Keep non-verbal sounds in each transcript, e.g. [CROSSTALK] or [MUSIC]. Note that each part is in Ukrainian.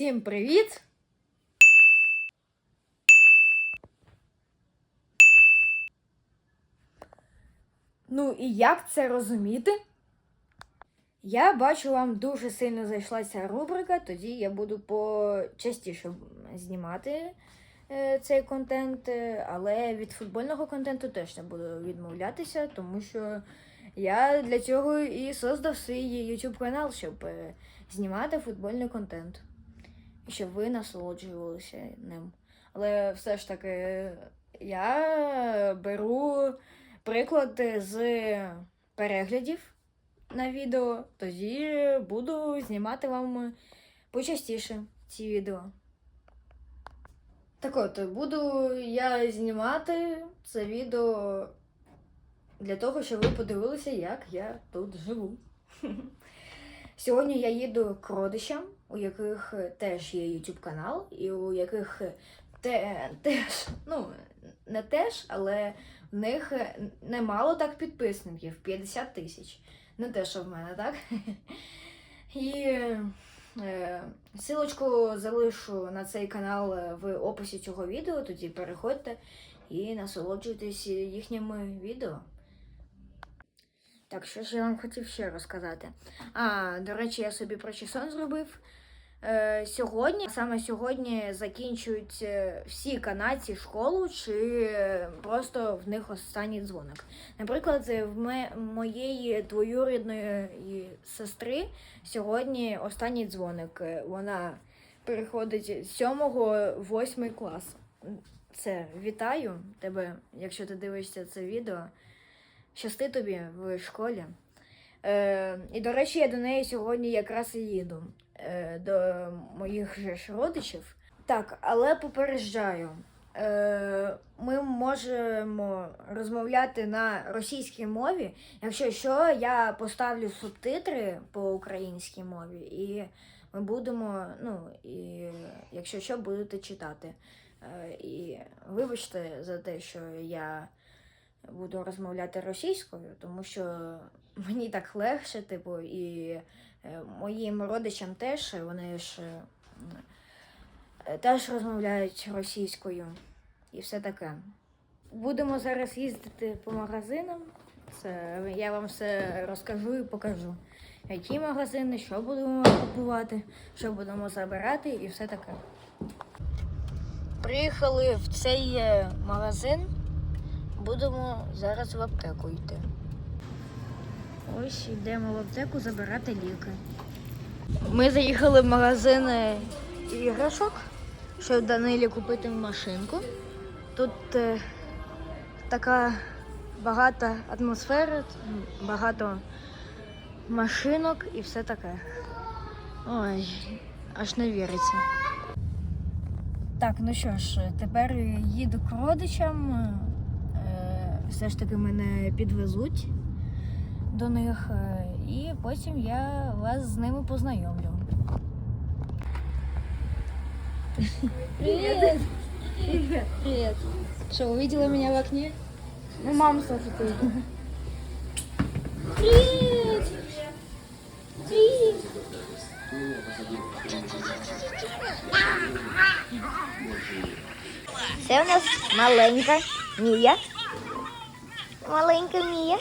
Всім привіт! Ну і як це розуміти? Я бачу, вам дуже сильно зайшла ця рубрика, тоді я буду почастіше знімати е, цей контент, е, але від футбольного контенту теж не буду відмовлятися, тому що я для цього і создав свій YouTube канал, щоб е, знімати футбольний контент. Щоб ви насолоджувалися ним. Але все ж таки я беру приклад з переглядів на відео, тоді буду знімати вам почастіше ці відео. Так от, буду я знімати це відео для того, щоб ви подивилися, як я тут живу. [LAUGHS] Сьогодні я їду к родичам, у яких теж є YouTube канал, і у яких те, теж, ну, не теж, але в них немало так підписників 50 тисяч. Не те, що в мене, так? І е, силочку залишу на цей канал в описі цього відео, тоді переходьте і насолоджуйтесь їхніми відео. Так, що ж я вам хотів ще розказати? А, до речі, я собі прочесон зробив. Е, сьогодні, саме сьогодні, закінчують е, всі канадці школу, чи е, просто в них останній дзвоник. Наприклад, в моєї двоюрідної сестри сьогодні останній дзвоник. Вона переходить з 7 8 клас. Це вітаю тебе, якщо ти дивишся це відео. Щасти тобі в школі. Е, і, до речі, я до неї сьогодні якраз і їду е, до моїх же ж родичів. Так, але попереджаю. Е, ми можемо розмовляти на російській мові. Якщо що, я поставлю субтитри по українській мові, і ми будемо, ну, і якщо що, будете читати. Е, і вибачте за те, що я буду розмовляти російською, тому що мені так легше, типу, і моїм родичам теж вони ж е, е, теж розмовляють російською і все таке. Будемо зараз їздити по магазинам. Це я вам все розкажу і покажу. Які магазини, що будемо купувати, що будемо забирати і все таке. Приїхали в цей е, магазин. Будемо зараз в аптеку йти. Ось йдемо в аптеку забирати ліки. Ми заїхали в магазин іграшок, щоб Данилі купити машинку. Тут е, така багата атмосфера, багато машинок і все таке. Ой, аж не віриться. Так, ну що ж, тепер їду к родичам. Е, Все ж таки мене підвезуть до них, е, і потім я вас з ними познайомлю. Привет! Привет! Привет! Что, увидела меня в окне? Ну, мама слушай, ты. Привет! Привет! Це у нас маленька Мія. Маленька Мія.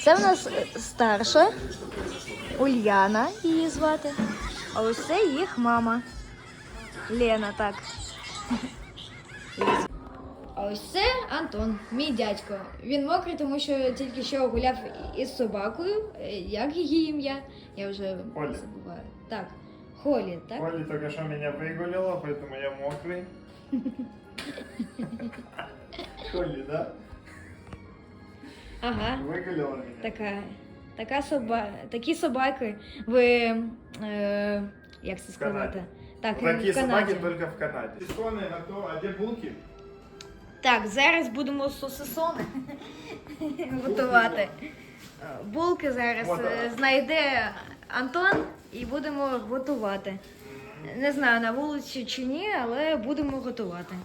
Це у нас е, старша Ульяна її звати. А ось це їх мама. Лена, так. А ось це Антон, мій дядько. Він мокрий, тому що тільки що гуляв із собакою. Е, Як її ім'я? Я вже Холі. забуваю. Так, Холі, так? Оля только что меня выгулила, поэтому я мокрый. [LAUGHS] Холли, да? Ага. Выгулила. Така, така соба... такі собаки ви. Е... Як це сказати? Так, Такие в Канаді. собаки только в Канаде. Исконные на то, а где булки? Так, зараз будемо сосисони [LAUGHS] готувати. Булки зараз Вот е, знайде Антон і будемо готувати. Не знаю, на вулиці чи ні, але будемо готувати.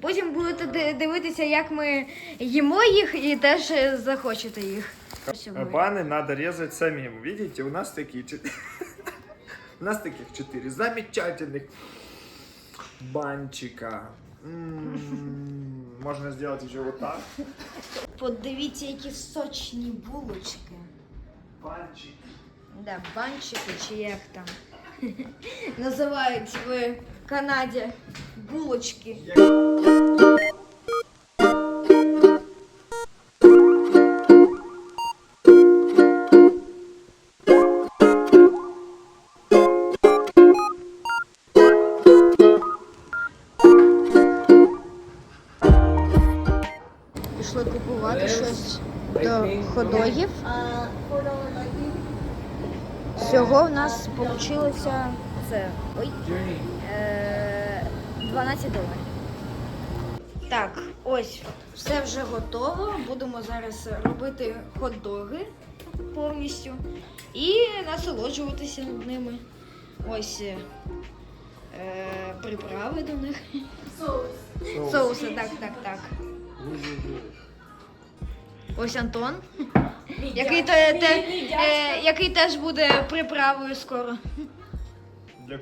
Потім будете ди- дивитися, як ми їмо їх і теж е, захочете їх. Сьогодні. Баны надо резать самим. Видите, у нас такие... чет- [LAUGHS] У нас таких четыре замечательных банчика. М, Можно сделать еще вот так. Подивіться, які сочні булочки. Банчик. Да, банчики чи як там [LAUGHS] називають в Канаді булочки. Пішли купувати щось до ходогів. Всього в нас вийшло це. Ой, е, 12 доларів. Так, ось все вже готово. Будемо зараз робити хот-доги повністю і насолоджуватися над ними. Ось е, приправи до них. Соус. Соуси, так, так, так. Ось Антон, який, те, те, е, який теж буде приправою скоро. Для...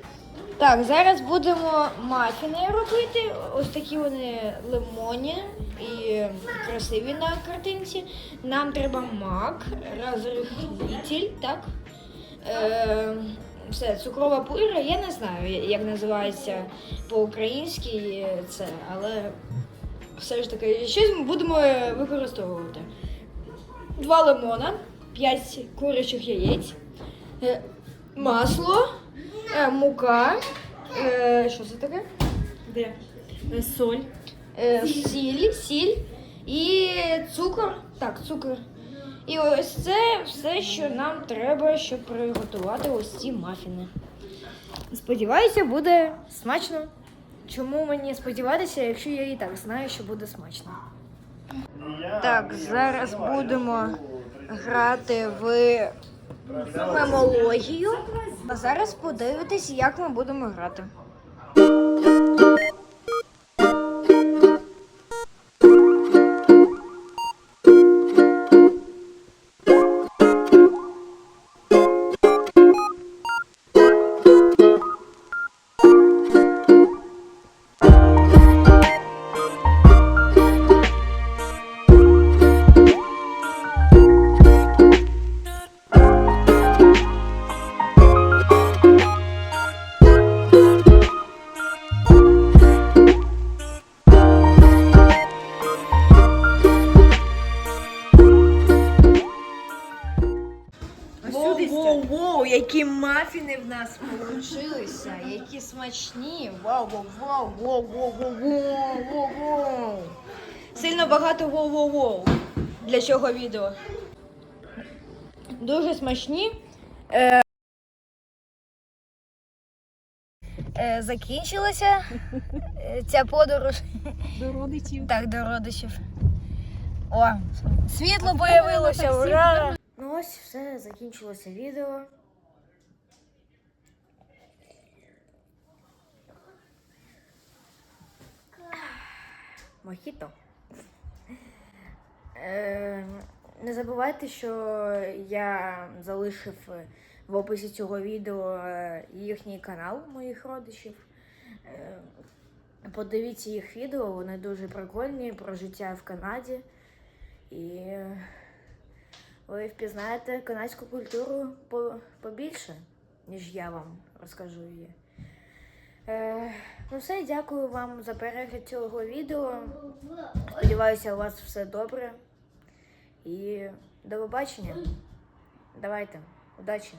Так, зараз будемо мафіни робити. Ось такі вони лимонні і красиві на картинці. Нам треба мак, розрихлитель, так? Е, все, цукрова пудра, я не знаю, як називається по-українськи це, але все ж таки, щось ми будемо використовувати. Два лимона, п'ять курячих яєць, е, масло, е, мука. Е, що це таке? Де? Е, Соль. Е, сіль, сіль і цукор. Так, цукор. І ось це все, що нам треба, щоб приготувати ось ці мафіни. Сподіваюся, буде смачно. Чому мені сподіватися, якщо я і так знаю, що буде смачно? Так, зараз будемо грати в мемологію. А зараз подивитись, як ми будемо грати. Воу, воу, воу, які мафіни в нас получилися, які смачні. Вау, вау, вау, воу, вау, вау, вау, вау. Сильно багато воу воу воу для цього відео. Дуже смачні. Е, е, Закінчилася е, ця подорож. До родичів. Так, до родичів. О, світло появилося, ура! Ну ось все, закінчилося відео. Мохіто. Е, не забувайте, що я залишив в описі цього відео е, їхній канал моїх родичів. Е, Подивіться їх відео, вони дуже прикольні про життя в Канаді. І ви впізнаєте канадську культуру по- побільше, ніж я вам розкажу її. Е, ну все, дякую вам за перегляд цього відео. Сподіваюся, у вас все добре. І до побачення. Давайте, удачі!